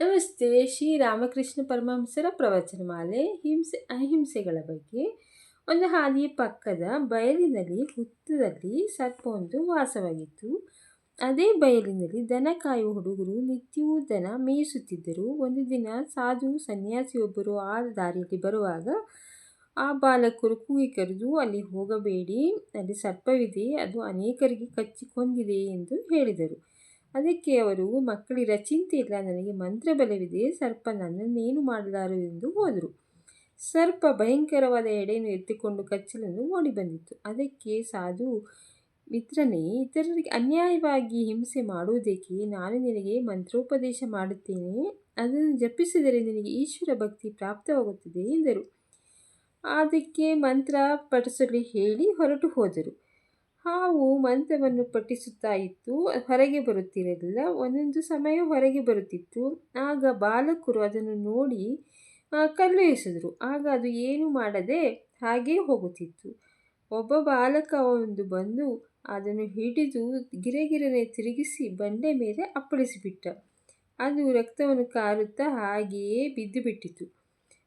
ನಮಸ್ತೆ. ಶ್ರೀ ರಾಮಕೃಷ್ಣ ಪರಮಹಂಸರ ಪ್ರವಚನಮಾಲೆ, ಹಿಂಸೆ, ಅಹಿಂಸೆಗಳ ಬಗ್ಗೆ. ಒಂದು ಹಾದಿಯ ಪಕ್ಕದ ಬಯಲಿನಲ್ಲಿ, ಹುತ್ತದಲ್ಲಿ ಸರ್ಪವೊಂದು ವಾಸವಾಗಿತ್ತು. ಅದೇ ಬಯಲಿನಲ್ಲಿ ದನ ಕಾಯುವ ಹುಡುಗರು ನಿತ್ಯವೂ ದನ ಮೇಯಿಸುತ್ತಿದ್ದರು. ಒಂದು ದಿನ ಸಾಧು ಸನ್ಯಾಸಿಯೊಬ್ಬರು ಆ ದಾರಿಯಲ್ಲಿ ಬರುವಾಗ, ಆ ಬಾಲಕರು ಕೂಗಿ ಕರೆದು, ಅಲ್ಲಿ ಹೋಗಬೇಡಿ. ಅಲ್ಲಿ ಸರ್ಪವಿದೆ. ಅದು ಅನೇಕರಿಗೆ ಕಚ್ಚಿಕೊಂಡಿದೆ ಎಂದು ಹೇಳಿದರು. ಅದಕ್ಕೆ ಅವರು, ಮಕ್ಕಳಿರ ಚಿಂತೆ ಇಲ್ಲ ನನಗೆ ಮಂತ್ರ ಬಲವಿದೆ ಸರ್ಪ ನನ್ನನ್ನೇನು ಮಾಡಲಾರು ಎಂದು ಹೋದರು. ಸರ್ಪ ಭಯಂಕರವಾದ ಎಡೆಯನ್ನು ಎತ್ತಿಕೊಂಡು ಕಚ್ಚಲನ್ನು ಓಡಿ ಬಂದಿತ್ತು. ಅದಕ್ಕೆ ಸಾಧು, ಮಿತ್ರನೇ, ಇತರರಿಗೆ ಅನ್ಯಾಯವಾಗಿ ಹಿಂಸೆ ಮಾಡುವುದಕ್ಕೆ ನಾನು ನಿನಗೆ ಮಂತ್ರೋಪದೇಶ ಮಾಡುತ್ತೇನೆ. ಅದನ್ನು ಜಪಿಸಿದರೆ ನಿನಗೆ ಈಶ್ವರ ಭಕ್ತಿ ಪ್ರಾಪ್ತವಾಗುತ್ತದೆ ಎಂದರು. ಅದಕ್ಕೆ ಮಂತ್ರ ಪಠಿಸಲು ಹೇಳಿ ಹೊರಟು ಹೋದರು. ಹಾವು ಮಂತ್ರವನ್ನು ಪಠಿಸುತ್ತಾ ಇತ್ತು, ಹೊರಗೆ ಬರುತ್ತಿರಲಿಲ್ಲ. ಒಂದೊಂದು ಸಮಯ ಹೊರಗೆ ಬರುತ್ತಿತ್ತು. ಆಗ ಬಾಲಕರು ಅದನ್ನು ನೋಡಿ ಕಲ್ಲು ಎಸೆದರು ಆಗ ಅದು ಏನು ಮಾಡದೆ ಹಾಗೇ ಹೋಗುತ್ತಿತ್ತು. ಒಬ್ಬ ಬಾಲಕ ಒಂದು ಬಂದು ಅದನ್ನು ಹಿಡಿದು ಗಿರಗಿರನೆ ತಿರುಗಿಸಿ ಬಂಡೆ ಮೇಲೆ ಅಪ್ಪಳಿಸಿಬಿಟ್ಟ. ಅದು ರಕ್ತವನ್ನು ಕಾರುತ್ತಾ ಹಾಗೆಯೇ ಬಿದ್ದು ಬಿಟ್ಟಿತು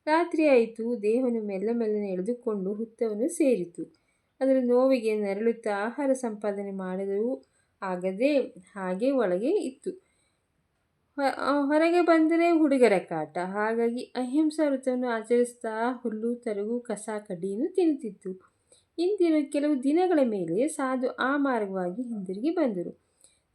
ರಾತ್ರಿ ಆಯಿತು. ದೇಹವನ್ನು ಮೆಲ್ಲ ಮೆಲ್ಲನೆ ಎಳೆದುಕೊಂಡು ಹುತ್ತವನ್ನು ಸೇರಿತು. ಅದರ ನೋವಿಗೆ ನರಳುತ್ತಾ ಆಹಾರ ಸಂಪಾದನೆ ಮಾಡಲು ಆಗದೆ ಹಾಗೆ ಒಳಗೆ ಇತ್ತು. ಹೊರಗೆ ಬಂದರೆ ಹುಡುಗರ ಕಾಟ. ಹಾಗಾಗಿ ಅಹಿಂಸಾ ವೃತ್ತವನ್ನು ಆಚರಿಸ್ತಾ ಹುಲ್ಲು, ತರಗು, ಕಸ, ಕಡ್ಡಿಯನ್ನು ತಿನ್ನುತ್ತಿತ್ತು. ಇಂದಿನ ಕೆಲವು ದಿನಗಳ ಮೇಲೆ ಸಾಧು ಆ ಮಾರ್ಗವಾಗಿ ಹಿಂದಿರುಗಿ ಬಂದರು.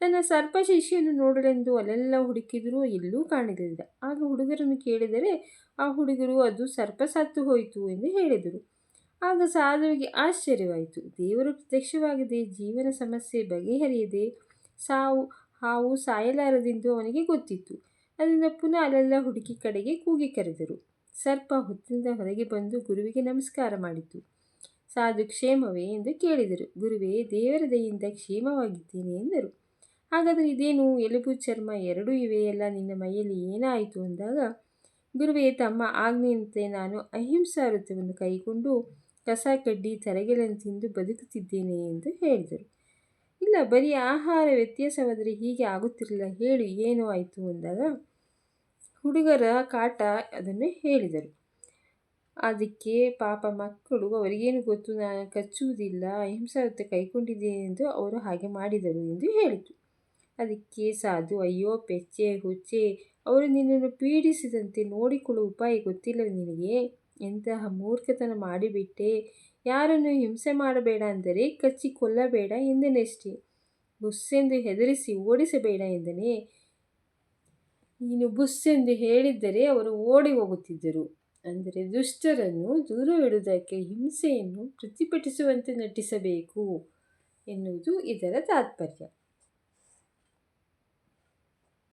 ತನ್ನ ಸರ್ಪ ಶಿಷ್ಯನು ನೋಡಲೆಂದು ಅಲ್ಲೆಲ್ಲ ಹುಡುಕಿದರೂ ಎಲ್ಲೂ ಕಾಣಿದಿಲ್ಲ ಆಗ ಹುಡುಗರನ್ನು ಕೇಳಿದರೆ, ಆ ಹುಡುಗರು, ಅದು ಸರ್ಪ ಸತ್ತು ಹೋಯಿತು ಎಂದು ಹೇಳಿದರು. ಆಗ ಸಾಧುವಿಗೆ ಆಶ್ಚರ್ಯವಾಯಿತು. ದೇವರು ಪ್ರತ್ಯಕ್ಷವಾಗದೆ ಜೀವನ ಸಮಸ್ಯೆ ಬಗೆಹರಿಯದೆ ಸಾವು, ಹಾವು ಸಾಯಲಾರದೆಂದು ಅವನಿಗೆ ಗೊತ್ತಿತ್ತು. ಅದರಿಂದ ಪುನಃ ಅಲ್ಲೆಲ್ಲ ಹುಡುಕಿ ಕಡೆಗೆ ಕೂಗಿ ಕರೆದರು. ಸರ್ಪ ಹೊತ್ತಿನಿಂದ ಹೊರಗೆ ಬಂದು ಗುರುವಿಗೆ ನಮಸ್ಕಾರ ಮಾಡಿತು. ಸಾಧು, ಕ್ಷೇಮವೇ? ಎಂದು ಕೇಳಿದರು. ಗುರುವೇ, ದೇವರ ದೈಯಿಂದ ಕ್ಷೇಮವಾಗಿದ್ದೇನೆ ಎಂದರು. ಹಾಗಾದರೆ ಇದೇನು? ಎಲುಬು, ಚರ್ಮ ಎರಡೂ ಇವೆಯಲ್ಲ, ನಿನ್ನ ಮೈಯಲ್ಲಿ ಏನಾಯಿತು ಅಂದಾಗ, ಗುರುವೇ, ತಮ್ಮ ಆಜ್ಞೆಯಂತೆ ನಾನು ಅಹಿಂಸಾ ವೃತ್ತವನ್ನು ಕೈಗೊಂಡು ಕಸ ಕಡ್ಡಿ ತರಗೆಲೆಯನ್ನು ತಿಂದು ಬದುಕುತ್ತಿದ್ದೇನೆ ಎಂದು ಹೇಳಿದರು. ಇಲ್ಲ, ಬರೀ ಆಹಾರ ವ್ಯತ್ಯಾಸವಾದರೆ ಹೀಗೆ ಆಗುತ್ತಿರಲಿಲ್ಲ. ಹೇಳಿ, ಏನು ಆಯಿತು ಅಂದಾಗ ಹುಡುಗರ ಕಾಟ ಅದನ್ನು ಹೇಳಿದರು. ಅದಕ್ಕೆ ಪಾಪ ಮಕ್ಕಳು, ಅವರಿಗೇನು ಗೊತ್ತು, ನಾನು ಕಚ್ಚುವುದಿಲ್ಲ, ಅಹಿಂಸಾವೃತ್ತ ಕೈಕೊಂಡಿದ್ದೇನೆ ಎಂದು ಅವರು ಹಾಗೆ ಮಾಡಿದರು ಎಂದು ಹೇಳಿತು. ಅದಕ್ಕೆ ಸಾಧು, ಅಯ್ಯೋ, ಪೆಚ್ಚೆ, ಹುಚ್ಚೆ, ಅವರು ನಿನ್ನನ್ನು ಪೀಡಿಸಿದಂತೆ ನೋಡಿಕೊಳ್ಳುವ ಉಪಾಯ ಗೊತ್ತಿಲ್ಲ ನಿನಗೆ. ಎಂತಹ ಮೂರ್ಖತನ ಮಾಡಿಬಿಟ್ಟೆ. ಯಾರನ್ನು ಹಿಂಸೆ ಮಾಡಬೇಡ ಅಂದರೆ ಕಚ್ಚಿ ಕೊಲ್ಲಬೇಡ ಎಂದನೆಷ್ಟೆ. ಬುಸ್ಸೆಂದು ಹೆದರಿಸಿ ಓಡಿಸಬೇಡ ಎಂದನೇ. ನೀನು ಬುಸ್ಸೆಂದು ಹೇಳಿದ್ದರೆ ಅವರು ಓಡಿ ಹೋಗುತ್ತಿದ್ದರು. ಅಂದರೆ ದುಷ್ಟರನ್ನು ದೂರವಿಡುವುದಕ್ಕೆ ಹಿಂಸೆಯನ್ನು ಪ್ರತಿಭಟಿಸುವಂತೆ ನಟಿಸಬೇಕು ಎನ್ನುವುದು ಇದರ ತಾತ್ಪರ್ಯ.